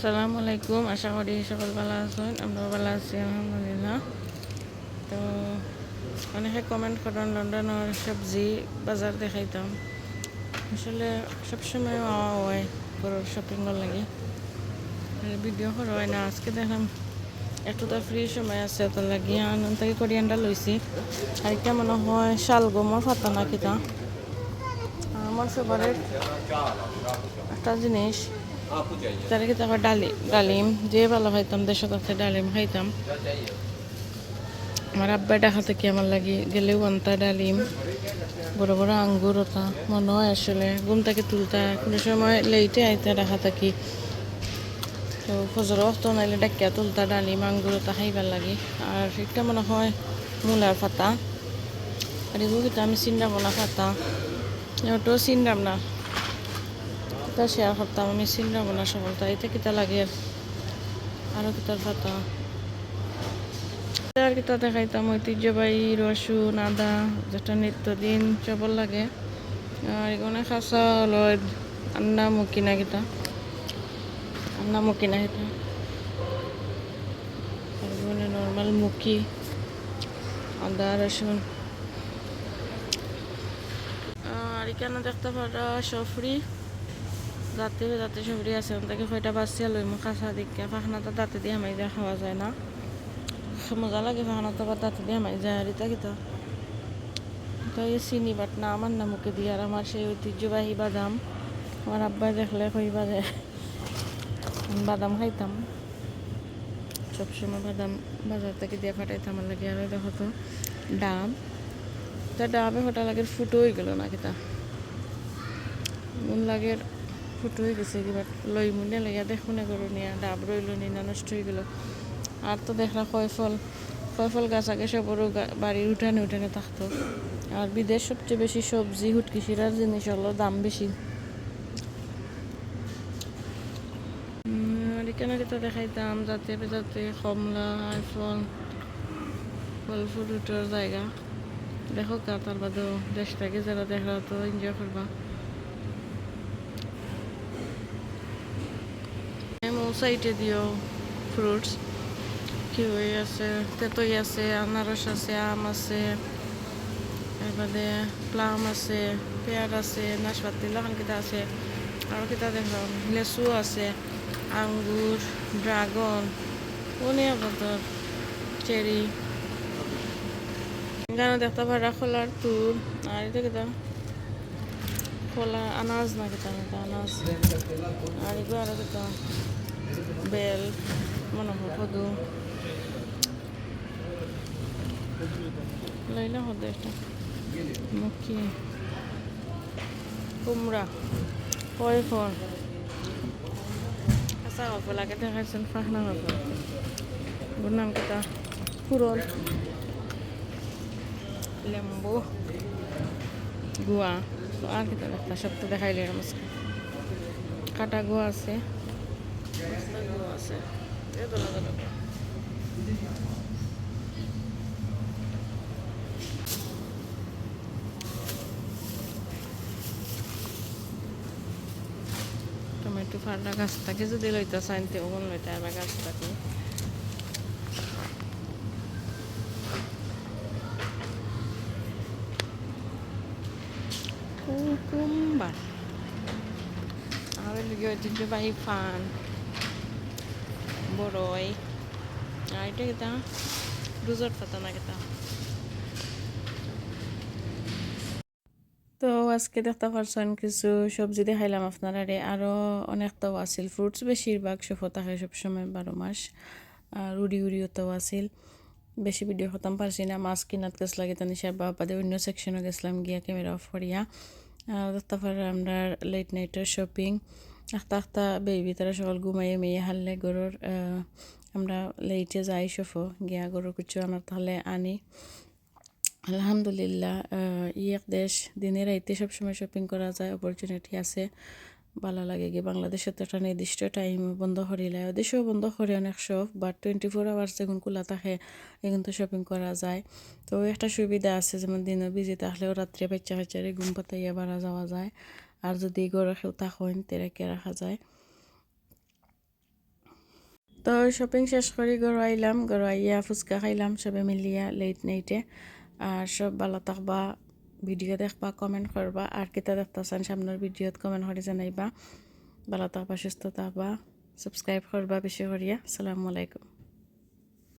আসসালামু আলাইকুম। আশা করি সকল ভালো আছেন আমরা ভালো আছি, আলহামদুলিল্লাহ। তো অনেকে কমেন্ট করেন, লন্ডনের সবজি বাজার দেখাইতাম। আসলে সবসময় আওয়া হয় গরুর শপিংয়ের লাগে। ভিডিও করা হয় না, আজকে দেখলাম একটুটা ফ্রি সময় আছে, তো লাগি থেকে করিয়ানটা লইছি। আর এটা মনে হয় শালগমর পাতা না কিতা আমার ফেভারিট একটা জিনিস তার কি তারপর ডালিম ডালিম, যে ভালো খাইতাম দেশত আছে, ডালিম খাইতাম। আমার আব্বাই দেখা থেকে আমার লাগি গেলেও আনতা ডালিম। বড় বড় আঙ্গুর ওটা, মনে হয় আসলে ঘুম থেকে তুলতা, কোনো সময় লেইটে আইতা দেখা থাকি। তো ফজর অস্ত নাইলে ডাকিয়া তুলতা ডালিম, আঙ্গুর ওটা খাইবার লাগে। আর একটা মনে হয় মূলার পাতা। আর এগুলো কিন্তু আমি চিন্তাম না পাতা। ওটাও চিন্তাম না তা শেয়ার করতাম আমি চিন্তাম না সকলটা এতে কিতা লাগে আরও কিতার পাতা আর কিতা দেখাইতাম ঐতিহ্যবাহী রসুন আদা যেটা নিত্যদিন চবল লাগে। আর এখানে খাসা হলো আন্না মুখি না কিতা আন্না মুখি না কিতা এখানে নর্মাল মুখি আদা, রসুন। আর এখানে দেখতে পারা সফরি। যাতে যাতে সবরি আছে তাকে কয়টা বাচ্চা লই মুখ কাঁচা দিকে ফাঁকনাটা দাঁতে দিয়ে হামাই দিয়ে খাওয়া যায় না? মজা লাগে ফাঁকনাটা বা দাঁতে দিয়ে হামাই যায় আর এটা কিতা তো এই চিনি বাট না আমার না মুখে দিয়ে আর আমার সেই ঐতিহ্যবাহী বাদাম। আমার আব্বাই দেখলে কইবা যে বাদাম খাইতাম। সবসময় বাদাম বাজার থেকে দিয়ে ফাটাইতাম আমার লাগে আর দেখো তো ডাব তা ডাবে ফটা লাগে ফুটো হয়ে গেল না কিতা মন লাগের ফুটো হয়ে গেছে, কিবা লই মুনে লাগিয়া দেখো না করো নিয়া ডাব রইল নি নষ্ট হয়ে গেল। আর তো দেখলা কয় ফল কয় ফল গাছ আগে সবরও বাড়ির উঠানে উঠানে থাকতো আর বিদেশ সবচেয়ে বেশি সবজি হুটকি শিরার জিনিস হলো দাম বেশি আর এখানে দেখাইতাম যাতে যাতে কমলা, আইফল ফল ফ্রুটের জায়গা। দেখো কা তার বাদেও, দেশটাকে যারা দেখা তো এনজয় করবা সাইডে দিও ফ্রুটস কিউই আছে তেতই আছে আনারস আছে আম আছে এরপরে প্লাম আছে পেয়ার আছে নাশপাতি লাখান কিতা আছে আর কিতা দেখলাম লেচু আছে আঙ্গুর ড্রাগন অনেক কত চেরি এখানে দেখতে পারা খোলার তুর আর এটা কিতা খোলা আনাজ না কিতা আনাজ আর এগুলো আরও কিতা বেল মনে হয় কদু লইলা হতে একটা মুখি। কুমড়া। কয় ফোন আচ্ছা গল্প লাগে দেখাইছেন, ফাঁকনা গল্প ওর নাম কিতা ফুরল লেম্বু। গুয়া। আর কিতা দেখা সব তো দেখাইলে কাটা গুয়া আছে। আছে টমেটো ফাটা গাছটাকে যদি লইতে চাইন তে ওগুন লইতে আবার গাছটাকে কুকুম্বার আর লিগে ঐতিহ্যবাহী ফান বড়ই। আর এটা কিতা দুজট পাতা না কিতা তো? আজকে দেখতে পারছেন কিছু সবজি দেখাইলাম আপনারা আরও অনেকটাও আছিল। ফ্রুটস বেশিরভাগ সফ থাকে সবসময় বারো মাস। আর উড়ি উড়িওটাও আছিল। বেশি ভিডিও খতাম পারছি না। মাছ কিনাত গেছিলাম গেতাম নিশার বাবাদে অন্য সেকশনও গেছিলাম গিয়া ক্যামেরা অফ করিয়া। দেখতে পারে আমরা লেট নাইটের শপিং আখতা আখতা বেবি তারা সকল ঘুমাইয়ে মেয়ে হারলে গরুর আমরা লেটে যাই সফো, গিয়া গরুর কিছু আনার তাহলে আনি। আলহামদুলিল্লাহ ই এক দেশ দিনের রাইতে সবসময় শপিং করা যায় অপরচুনিটি আছে, ভালো লাগে গিয়ে। বাংলাদেশে তো একটা নির্দিষ্ট টাইম বন্ধ করিলে দেশেও বন্ধ করে অনেক সব বাট টোয়েন্টি ফোর আওয়ার্স যখন খোলা থাকে, এখন তো শপিং করা যায়। তো একটা সুবিধা আছে, যেমন দিনও বিজি থাকলেও রাত্রে বাচ্চা কাচ্চারে ঘুম পাতাইয়া বাড়া যাওয়া যায়। আর যদি গড়ে কেউ থাকেন তেরাকে রাখা যায়। তো শপিং শেষ করে ঘরে আইলাম ফুচকা খাইলাম সবে মিলিয়া লেট নাইটে আর সব ভালো থাকবা ভিডিও দেখবা কমেন্ট করবা আর কিতা দেখতেছেন সামনের ভিডিওত কমেন্ট করে জানাইবা। ভালো থাকবা সুস্থ থাকবা সাবস্ক্রাইব করবা বেশি করিয়া আসসালামু আলাইকুম